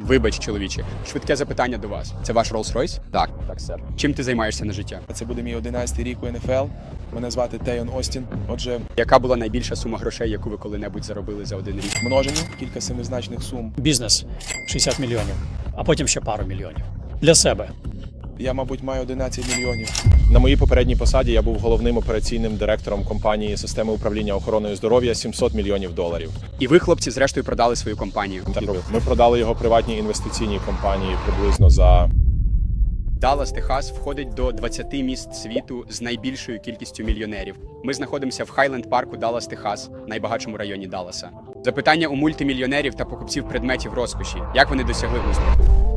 Вибач, чоловіче, швидке запитання до вас. Це ваш Rolls-Royce? Так, так, сер. Чим ти займаєшся на життя? Це буде мій 11-й рік у НФЛ. Мене звати Тейон Остін. Отже, Яка була найбільша сума грошей, яку ви коли-небудь заробили за один рік? множені кілька семизначних сум. бізнес 60 мільйонів, а потім ще пару мільйонів. Для себе. Я, мабуть, маю 11 мільйонів. На моїй попередній посаді я був головним операційним директором компанії системи управління охороною здоров'я 700 мільйонів доларів. І ви, хлопці, зрештою продали свою компанію. Ми продали його приватній інвестиційній компанії приблизно за Даллас, Техас входить до 20 міст світу з найбільшою кількістю мільйонерів. Ми знаходимося в Хайленд парку Даллас, Техас, найбагатшому районі Далласа. Запитання у мультимільйонерів та покупців предметів розкоші: як вони досягли успіху?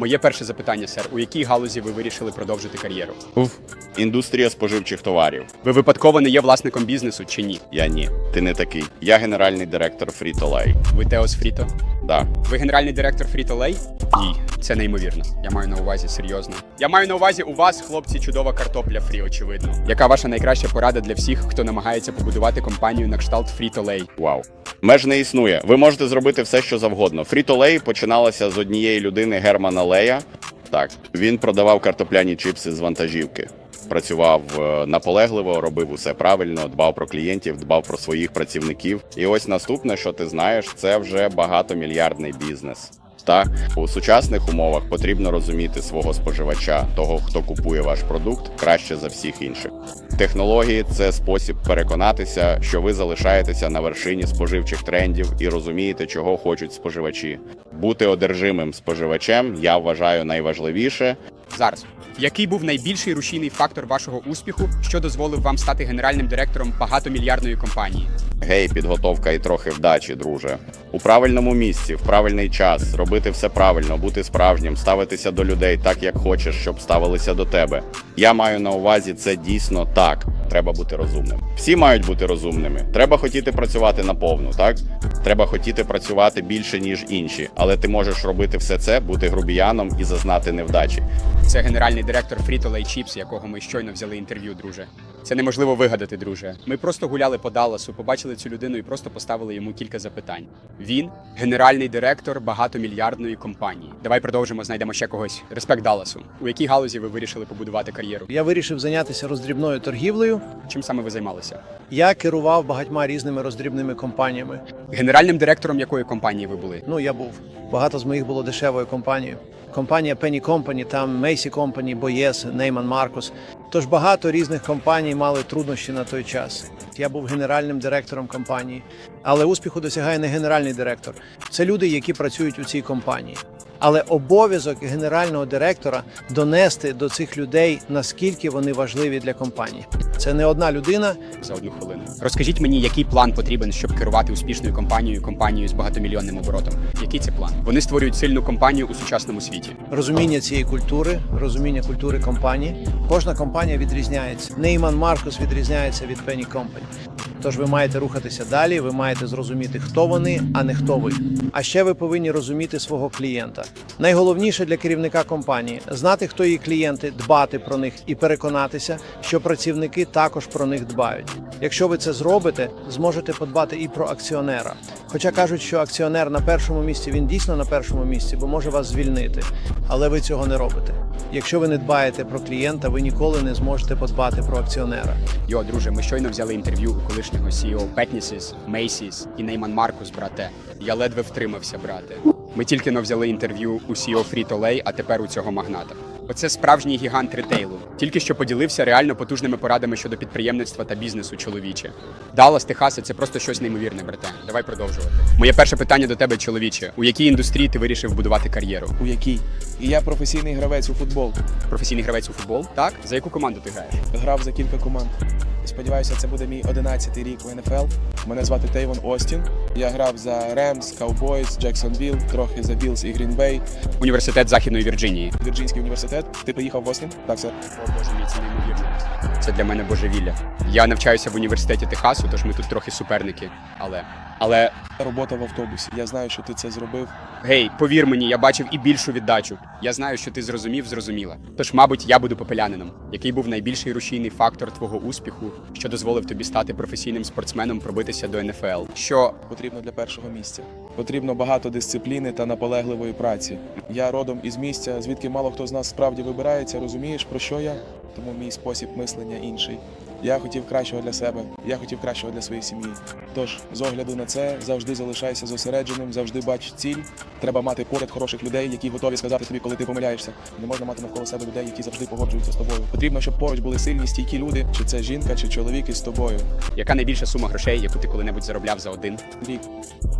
Моє перше запитання, сер, у якій галузі ви вирішили продовжити кар'єру? Уф. Індустрія споживчих товарів. Ви випадково не є власником бізнесу чи ні? Я ні. Ти не такий. Я генеральний директор Frito-Lay. Ви Теос Фріто? Да. Ви генеральний директор Frito-Lay? Ні, це неймовірно. Я маю на увазі серйозно. Я маю на увазі у вас, хлопці, чудова картопля фрі, очевидно. Яка ваша найкраща порада для всіх, хто намагається побудувати компанію на кшталт Frito-Lay? Вау. Меж не існує. Ви можете зробити все, що завгодно. Frito-Lay починалася з однієї людини Германа Лея. Так, він продавав картопляні чипси з вантажівки. Працював е, наполегливо, робив усе правильно, дбав про клієнтів, дбав про своїх працівників. І ось наступне, що ти знаєш, це вже багатомільярдний бізнес. Так, у сучасних умовах потрібно розуміти свого споживача, того, хто купує ваш продукт, краще за всіх інших. Технології це спосіб переконатися, що ви залишаєтеся на вершині споживчих трендів і розумієте, чого хочуть споживачі. Бути одержимим споживачем я вважаю найважливіше. Зараз. Який був найбільший рушійний фактор вашого успіху, що дозволив вам стати генеральним директором багатомільярдної компанії? Гей, підготовка і трохи вдачі, друже. У правильному місці, в правильний час, робити все правильно, бути справжнім, ставитися до людей так, як хочеш, щоб ставилися до тебе. Я маю на увазі це дійсно так. Треба бути розумним. Всі мають бути розумними. Треба хотіти працювати наповну, так? Треба хотіти працювати більше, ніж інші. Але ти можеш робити все це, бути грубіяном і зазнати невдачі. Це генеральний директор Frito-Lay Chips, якого ми щойно взяли інтерв'ю, друже. Це неможливо вигадати, друже. Ми просто гуляли по Далласу, побачили цю людину і просто поставили йому кілька запитань. Він генеральний директор багатомільярдної компанії. Давай продовжимо, знайдемо ще когось. Респект Далласу. У якій галузі ви вирішили побудувати кар'єру? Я вирішив зайнятися роздрібною торгівлею. Чим саме ви займалися? Я керував багатьма різними роздрібними компаніями. Генеральним директором якої компанії ви були? Ну, я був. Багато з моїх було дешевою компанією. Компанія Penny Company, там Macy Company, Boyes, Neyman Marcus. Тож багато різних компаній мали труднощі на той час. Я був генеральним директором компанії, але успіху досягає не генеральний директор. Це люди, які працюють у цій компанії. Але обов'язок генерального директора донести до цих людей, наскільки вони важливі для компанії. Це не одна людина, За одну хвилину. Розкажіть мені, який план потрібен, щоб керувати успішною компанією, компанією з багатомільйонним оборотом. Який це план? Вони створюють сильну компанію у сучасному світі. розуміння цієї культури, розуміння культури компанії. Кожна компанія відрізняється. Нейман Маркус відрізняється від Penny Company. Тож ви маєте рухатися далі, ви маєте зрозуміти, хто вони, а не хто ви. А ще ви повинні розуміти свого клієнта. Найголовніше для керівника компанії знати, хто її клієнти, дбати про них і переконатися, що працівники також про них дбають. Якщо ви це зробите, зможете подбати і про акціонера. Хоча кажуть, що акціонер на першому місці, він дійсно на першому місці, бо може вас звільнити. Але ви цього не робите. Якщо ви не дбаєте про клієнта, ви ніколи не зможете подбати про акціонера. Йо, друже, ми щойно взяли інтерв'ю у колишнього CEO Petnisis, Macy's і Нейман Маркус, брате. Я ледве втримався, брате. Ми тільки но взяли інтерв'ю у CEO Frito-Lay, а тепер у цього магната. Оце справжній гігант ретейлу. Тільки що поділився реально потужними порадами щодо підприємництва та бізнесу, чоловіче. Даллас, Техаси це просто щось неймовірне, брате. Давай продовжувати. Моє перше питання до тебе, чоловіче. У якій індустрії ти вирішив будувати кар'єру? У якій? І я професійний гравець у футбол. Професійний гравець у футбол? Так? За яку команду ти граєш? Грав за кілька команд. Сподіваюся, це буде мій 11-й рік у НФЛ. Мене звати Тейвон Остін. Я грав за Ремс, Cowboys, Джексонвіл, трохи за Білз і Грінбей. Університет Західної Вірджинії. Вірджинський університет. Ти приїхав в Остін? Так, сер. О боже мій, це неймовірно. Це для мене божевілля. Я навчаюся в університеті Техасу, тож ми тут трохи суперники. Але. Але Робота в автобусі. Я знаю, що ти це зробив. гей, повір мені, я бачив і більшу віддачу. Я знаю, що ти зрозумів, зрозуміла. Тож, мабуть, я буду попелянином, який був найбільший рушійний фактор твого успіху, що дозволив тобі стати професійним спортсменом, пробитися до НФЛ. Що Потрібно для першого місця. Потрібно багато дисципліни та наполегливої праці. Я родом із місця, звідки мало хто з нас справді вибирається. Розумієш про що я? Тому мій спосіб мислення інший. Я хотів кращого для себе, я хотів кращого для своєї сім'ї. Тож, з огляду на це, завжди залишайся зосередженим, завжди бач ціль. Треба мати поряд хороших людей, які готові сказати тобі, коли ти помиляєшся. Не можна мати навколо себе людей, які завжди погоджуються з тобою. Потрібно, щоб поруч були сильні, стійкі люди, чи це жінка, чи чоловік із тобою. яка найбільша сума грошей, яку ти коли-небудь заробляв за один? Рік.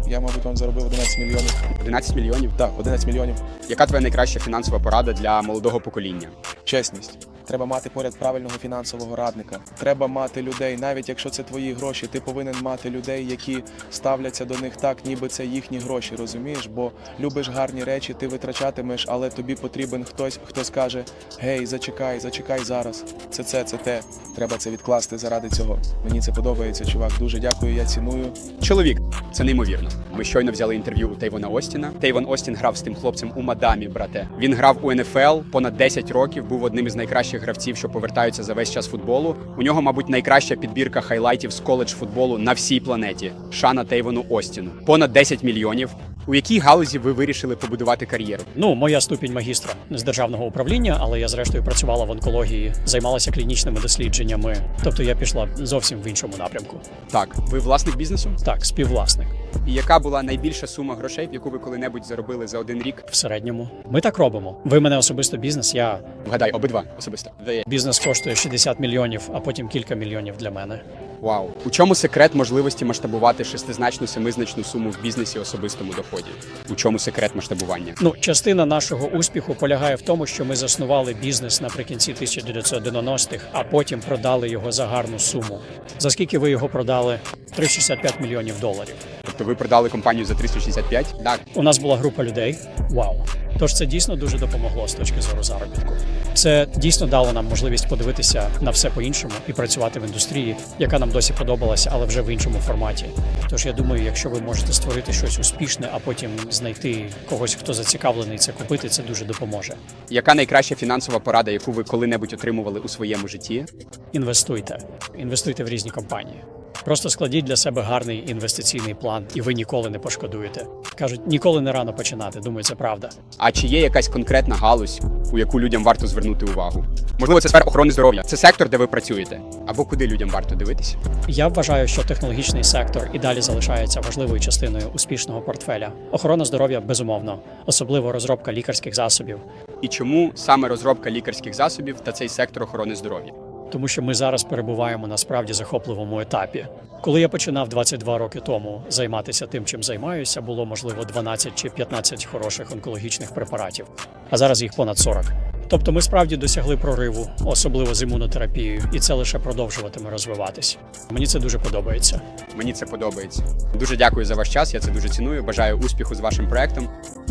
Я, мабуть, вам заробив 11 мільйонів. 11 мільйонів. Так, 11 мільйонів. Яка твоя найкраща фінансова порада для молодого покоління? Чесність. Треба мати поряд правильного фінансового радника. Треба мати людей, навіть якщо це твої гроші, ти повинен мати людей, які ставляться до них так, ніби це їхні гроші, розумієш? Бо любиш гарні речі, ти витрачатимеш, але тобі потрібен хтось, хто скаже: Гей, зачекай, зачекай зараз. Це це, це те. Треба це відкласти заради цього. Мені це подобається, чувак. Дуже дякую, я ціную. Чоловік, це неймовірно. Ми щойно взяли інтерв'ю у Тейвона Остіна. Тейвон Остін грав з тим хлопцем у Мадамі, брате. Він грав у НФЛ понад 10 років, був одним із найкращих гравців, що повертаються за весь час футболу. У нього, мабуть, найкраща підбірка хайлайтів з коледж футболу на всій планеті. Шана Тейвону Остіну. Понад 10 мільйонів. У якій галузі ви вирішили побудувати кар'єру? Ну, моя ступінь магістра з державного управління, але я зрештою працювала в онкології, займалася клінічними дослідженнями. Тобто я пішла зовсім в іншому напрямку. Так, ви власник бізнесу? Так, співвласник І яка була найбільша сума грошей, яку ви коли-небудь заробили за один рік? в середньому. Ми так робимо. Ви мене особисто бізнес. Я Вгадай, обидва особисто. Бізнес коштує 60 мільйонів, а потім кілька мільйонів для мене. Вау. У чому секрет можливості масштабувати шестизначну семизначну суму в бізнесі особистому доході? У чому секрет масштабування? Ну, частина нашого успіху полягає в тому, що ми заснували бізнес наприкінці 1990-х, а потім продали його за гарну суму. За скільки ви його продали? 365 мільйонів доларів. Тобто ви продали компанію за 365? Так. У нас була група людей. Вау! Тож це дійсно дуже допомогло з точки зору заробітку. Це дійсно дало нам можливість подивитися на все по-іншому і працювати в індустрії, яка нам досі подобалася, але вже в іншому форматі. Тож я думаю, якщо ви можете створити щось успішне, а потім знайти когось, хто зацікавлений це купити, це дуже допоможе. Яка найкраща фінансова порада, яку ви коли-небудь отримували у своєму житті? Інвестуйте, інвестуйте в різні компанії. Просто складіть для себе гарний інвестиційний план, і ви ніколи не пошкодуєте. Кажуть, ніколи не рано починати. Думаю, це правда. А чи є якась конкретна галузь, у яку людям варто звернути увагу? Можливо, це сфера охорони здоров'я. Це сектор, де ви працюєте, або куди людям варто дивитися? Я вважаю, що технологічний сектор і далі залишається важливою частиною успішного портфеля. Охорона здоров'я безумовно, особливо розробка лікарських засобів, І чому саме розробка лікарських засобів та цей сектор охорони здоров'я? Тому що ми зараз перебуваємо на справді захопливому етапі. Коли я починав 22 роки тому займатися тим, чим займаюся, було можливо 12 чи 15 хороших онкологічних препаратів, а зараз їх понад 40. Тобто ми справді досягли прориву, особливо з імунотерапією, і це лише продовжуватиме розвиватись. Мені це дуже подобається. Мені це подобається. Дуже дякую за ваш час. Я це дуже ціную. Бажаю успіху з вашим проектом.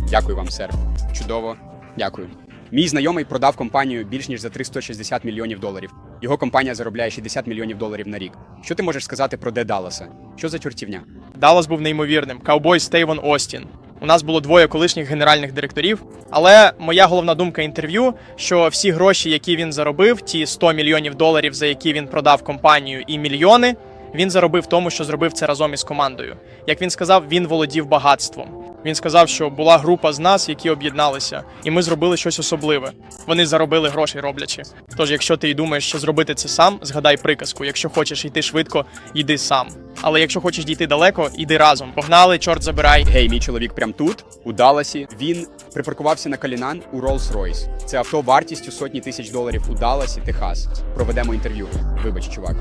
Дякую вам, сер. Чудово. Дякую. Мій знайомий продав компанію більш ніж за 360 мільйонів доларів. Його компанія заробляє 60 мільйонів доларів на рік. Що ти можеш сказати про Де Далласа? Що за чортівня? Даллас був неймовірним. Каубой Стейвон Остін. У нас було двоє колишніх генеральних директорів. Але моя головна думка інтерв'ю, що всі гроші, які він заробив, ті 100 мільйонів доларів, за які він продав компанію, і мільйони, він заробив тому, що зробив це разом із командою. Як він сказав, він володів багатством. Він сказав, що була група з нас, які об'єдналися, і ми зробили щось особливе. Вони заробили гроші роблячи. Тож, якщо ти й думаєш, що зробити це сам, згадай приказку: якщо хочеш йти швидко, йди сам. Але якщо хочеш дійти далеко, йди разом. Погнали, чорт забирай. Гей, мій чоловік прям тут, у Далласі. Він припаркувався на Калінан у Rolls-Royce. Це авто вартістю сотні тисяч доларів у Далласі, Техас. Проведемо інтерв'ю. Вибач, чувак.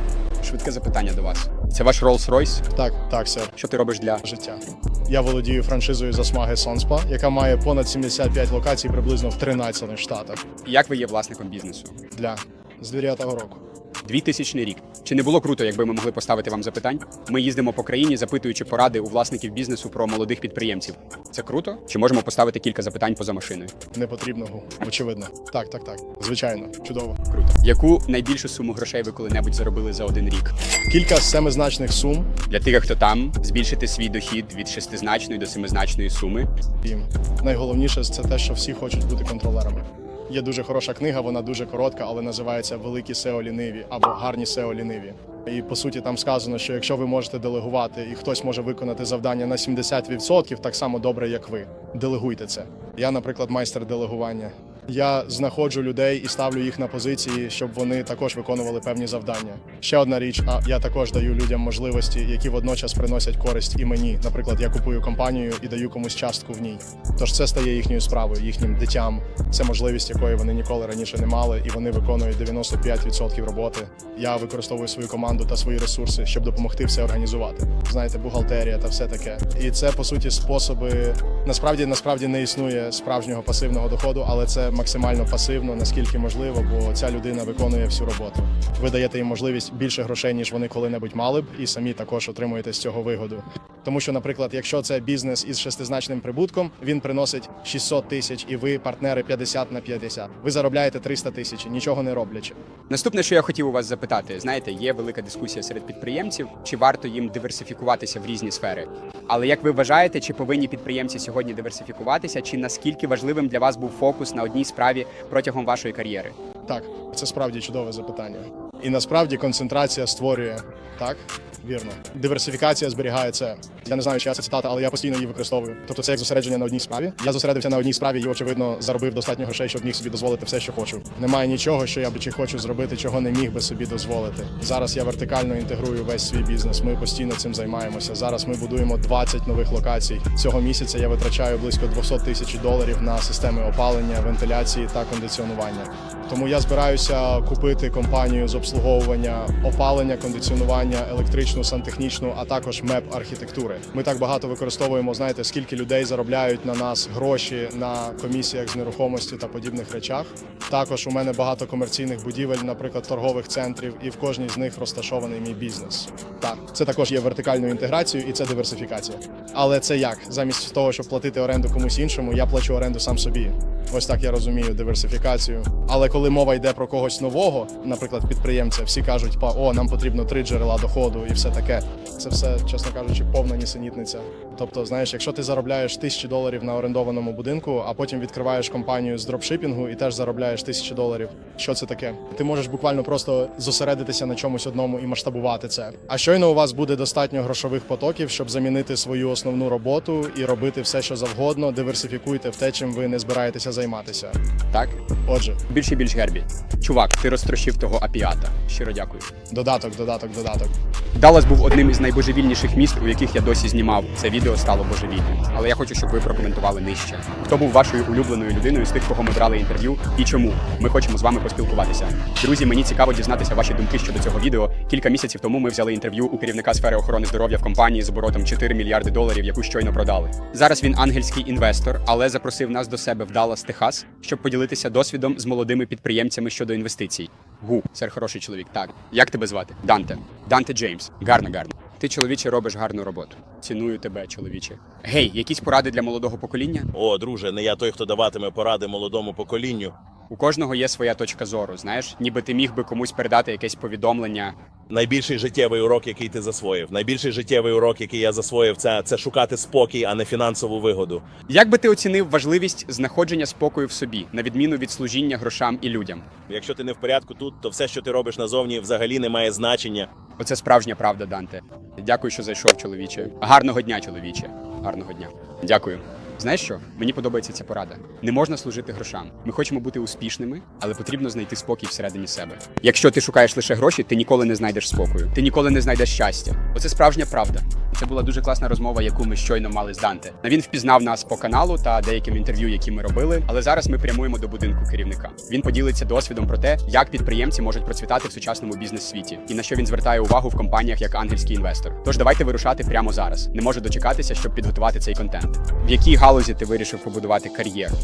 Швидке запитання до вас. Це ваш Rolls-Royce? Так, так, сер. Що ти робиш для Життя. Я володію франшизою засмаги Сонспа, яка має понад 75 локацій приблизно в 13 штатах як ви є власником бізнесу? для з 9 року. 2000 рік. Чи не було круто, якби ми могли поставити вам запитань? Ми їздимо по країні, запитуючи поради у власників бізнесу про молодих підприємців. Це круто? Чи можемо поставити кілька запитань поза машиною? Не потрібно, очевидно. Так, так, так. Звичайно, чудово. Круто. Яку найбільшу суму грошей ви коли-небудь заробили за один рік? Кілька семизначних сум. Для тих, хто там, збільшити свій дохід від шестизначної до семизначної суми. І найголовніше це те, що всі хочуть бути контролерами. Є дуже хороша книга, вона дуже коротка, але називається Великі SEO ліниві або гарні SEO ліниві. І по суті там сказано, що якщо ви можете делегувати і хтось може виконати завдання на 70%, так само добре, як ви. Делегуйте це. Я, наприклад, майстер делегування. Я знаходжу людей і ставлю їх на позиції, щоб вони також виконували певні завдання. Ще одна річ, а я також даю людям можливості, які водночас приносять користь і мені. Наприклад, я купую компанію і даю комусь частку в ній. Тож це стає їхньою справою, їхнім дитям. Це можливість, якої вони ніколи раніше не мали, і вони виконують 95% роботи. Я використовую свою команду та свої ресурси, щоб допомогти все організувати. Знаєте, бухгалтерія та все таке. І це по суті способи. Насправді насправді не існує справжнього пасивного доходу, але це максимально пасивно, наскільки можливо, бо ця людина виконує всю роботу. Ви даєте їм можливість більше грошей, ніж вони коли-небудь мали б, і самі також отримуєте з цього вигоду. Тому що, наприклад, якщо це бізнес із шестизначним прибутком, він приносить 600 тисяч, і ви партнери 50 на 50. Ви заробляєте 300 тисяч, нічого не роблячи. Наступне, що я хотів у вас запитати, знаєте, є велика дискусія серед підприємців, чи варто їм диверсифікуватися в різні сфери. Але як ви вважаєте, чи повинні підприємці сьогодні диверсифікуватися, чи наскільки важливим для вас був фокус на одній справі протягом вашої кар'єри? Так, це справді чудове запитання. І насправді концентрація створює так. Вірно, диверсифікація зберігає це. Я не знаю, чия це цитата, але я постійно її використовую. Тобто це як зосередження на одній справі. Я зосередився на одній справі і очевидно заробив достатньо грошей, щоб міг собі дозволити все, що хочу. Немає нічого, що я би чи хочу зробити, чого не міг би собі дозволити. Зараз я вертикально інтегрую весь свій бізнес. Ми постійно цим займаємося. Зараз ми будуємо 20 нових локацій. Цього місяця я витрачаю близько 200 тисяч доларів на системи опалення, вентиляції та кондиціонування. Тому я збираюся купити компанію з обслуговування опалення, кондиціонування, електричну, сантехнічну, а також меп архітектури. Ми так багато використовуємо. Знаєте, скільки людей заробляють на нас гроші на комісіях з нерухомості та подібних речах. Також у мене багато комерційних будівель, наприклад, торгових центрів, і в кожній з них розташований мій бізнес. Так, це також є вертикальною інтеграцією і це диверсифікація. Але це як? Замість того, щоб платити оренду комусь іншому, я плачу оренду сам собі. Ось так я розумію диверсифікацію. Але коли мова йде про когось нового, наприклад, підприємця, всі кажуть, па о, нам потрібно три джерела доходу і все таке. Це все, чесно кажучи, повна нісенітниця. Тобто, знаєш, якщо ти заробляєш тисячі доларів на орендованому будинку, а потім відкриваєш компанію з дропшипінгу і теж заробляєш тисячі доларів. Що це таке? Ти можеш буквально просто зосередитися на чомусь одному і масштабувати це. А щойно у вас буде достатньо грошових потоків, щоб замінити свою основну роботу і робити все, що завгодно. Диверсифікуйте в те, чим ви не збираєтеся займатися. Так? Отже, Більше і більш гербі. Чувак, ти розтрощив того апіата. Щиро дякую. додаток, додаток, додаток. Даллас був одним із найбожевільніших міст, у яких я досі знімав. Це відео стало божевільним. Але я хочу, щоб ви прокоментували нижче. Хто був вашою улюбленою людиною з тих, кого ми брали інтерв'ю, і чому? Ми хочемо з вами поспілкуватися. Друзі, мені цікаво дізнатися ваші думки щодо цього відео. Кілька місяців тому ми взяли інтерв'ю у керівника сфери охорони здоров'я в компанії з оборотом 4 мільярди доларів, яку щойно продали. Зараз він ангельський інвестор, але запросив нас до себе в Даллас, Техас, щоб поділитися досвідом з молодими підприємцями щодо інвестицій. Гу, сер хороший чоловік. Так, як тебе звати? Данте. Данте Джеймс. Гарно, гарно. Ти, чоловіче, робиш гарну роботу. Ціную тебе, чоловіче. Гей, якісь поради для молодого покоління? О, друже, не я той, хто даватиме поради молодому поколінню. У кожного є своя точка зору, знаєш, ніби ти міг би комусь передати якесь повідомлення. Найбільший життєвий урок, який ти засвоїв. Найбільший життєвий урок, який я засвоїв, це, це шукати спокій, а не фінансову вигоду. Як би ти оцінив важливість знаходження спокою в собі, на відміну від служіння грошам і людям? Якщо ти не в порядку тут, то все, що ти робиш назовні, взагалі не має значення. Оце справжня правда, Данте. Дякую, що зайшов, чоловіче. Гарного дня, чоловіче. Гарного дня. Дякую. Знаєш що? Мені подобається ця порада. Не можна служити грошам. Ми хочемо бути успішними, але потрібно знайти спокій всередині себе. Якщо ти шукаєш лише гроші, ти ніколи не знайдеш спокою. Ти ніколи не знайдеш щастя. Оце справжня правда. Це була дуже класна розмова, яку ми щойно мали з Данте. Він впізнав нас по каналу та деяким інтерв'ю, які ми робили. Але зараз ми прямуємо до будинку керівника. Він поділиться досвідом про те, як підприємці можуть процвітати в сучасному бізнес-світі і на що він звертає увагу в компаніях як ангельський інвестор. Тож давайте вирушати прямо зараз. Не можу дочекатися, щоб підготувати цей контент. В якій галузі ти вирішив побудувати кар'єру?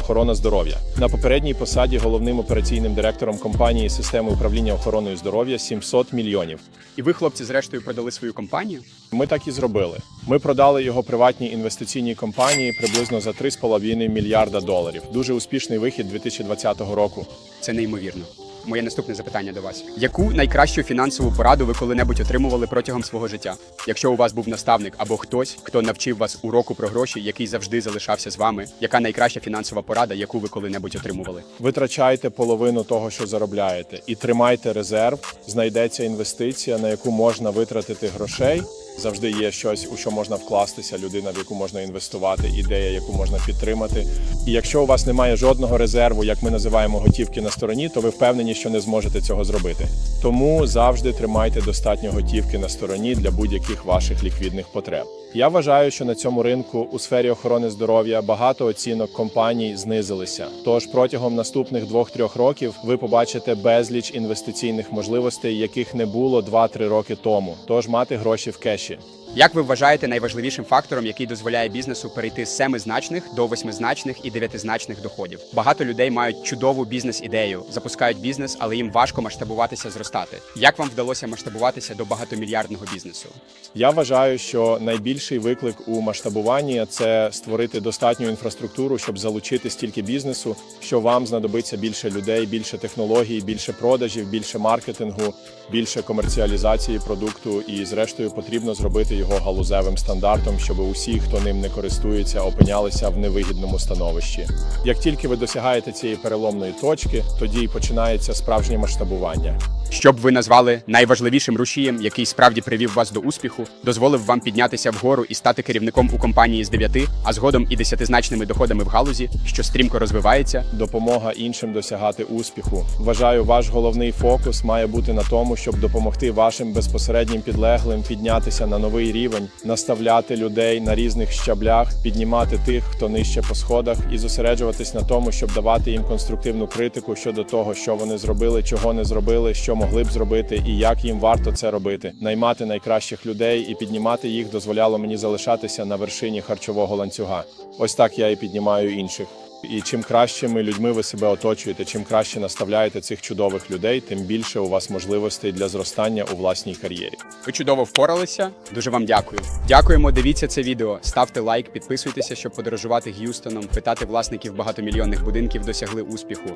Охорона здоров'я на попередній посаді головним операційним директором компанії системи управління охороною здоров'я 700 мільйонів. І ви, хлопці, зрештою продали свою компанію? Ми так і зробили. Ми продали його приватній інвестиційній компанії приблизно за 3,5 мільярда доларів. Дуже успішний вихід 2020 року. Це неймовірно. Моє наступне запитання до вас: яку найкращу фінансову пораду ви коли-небудь отримували протягом свого життя? Якщо у вас був наставник або хтось, хто навчив вас уроку про гроші, який завжди залишався з вами, яка найкраща фінансова порада, яку ви коли-небудь отримували? Витрачайте половину того, що заробляєте, і тримайте резерв. Знайдеться інвестиція, на яку можна витратити грошей. Завжди є щось, у що можна вкластися, людина, в яку можна інвестувати, ідея, яку можна підтримати. І якщо у вас немає жодного резерву, як ми називаємо готівки на стороні, то ви впевнені, що не зможете цього зробити. Тому завжди тримайте достатньо готівки на стороні для будь-яких ваших ліквідних потреб. Я вважаю, що на цьому ринку у сфері охорони здоров'я багато оцінок компаній знизилися. Тож протягом наступних 2-3 років ви побачите безліч інвестиційних можливостей, яких не було 2-3 роки тому. Тож мати гроші в кеші. Як ви вважаєте найважливішим фактором, який дозволяє бізнесу перейти з семизначних до восьмизначних і дев'ятизначних доходів? Багато людей мають чудову бізнес-ідею, запускають бізнес, але їм важко масштабуватися, зростати. Як вам вдалося масштабуватися до багатомільярдного бізнесу? Я вважаю, що найбільший виклик у масштабуванні це створити достатню інфраструктуру, щоб залучити стільки бізнесу, що вам знадобиться більше людей, більше технологій, більше продажів, більше маркетингу, більше комерціалізації продукту. І, зрештою, потрібно зробити його галузевим стандартом, щоб усі, хто ним не користується, опинялися в невигідному становищі. Як тільки ви досягаєте цієї переломної точки, тоді й починається справжнє масштабування. Що б ви назвали найважливішим рушієм, який справді привів вас до успіху, дозволив вам піднятися вгору і стати керівником у компанії з 9, а згодом і десятизначними доходами в галузі, що стрімко розвивається? допомога іншим досягати успіху. Вважаю, ваш головний фокус має бути на тому, щоб допомогти вашим безпосереднім підлеглим піднятися на новий рівень, наставляти людей на різних щаблях, піднімати тих, хто нижче по сходах, і зосереджуватись на тому, щоб давати їм конструктивну критику щодо того, що вони зробили, чого не зробили, могли б зробити, і як їм варто це робити. Наймати найкращих людей і піднімати їх дозволяло мені залишатися на вершині харчового ланцюга. Ось так я і піднімаю інших. І чим кращими людьми ви себе оточуєте, чим краще наставляєте цих чудових людей, тим більше у вас можливостей для зростання у власній кар'єрі. Ви чудово впоралися. Дуже вам дякую. Дякуємо. Дивіться це відео, ставте лайк, підписуйтеся, щоб подорожувати Г'юстоном, питати власників багатомільйонних будинків досягли успіху.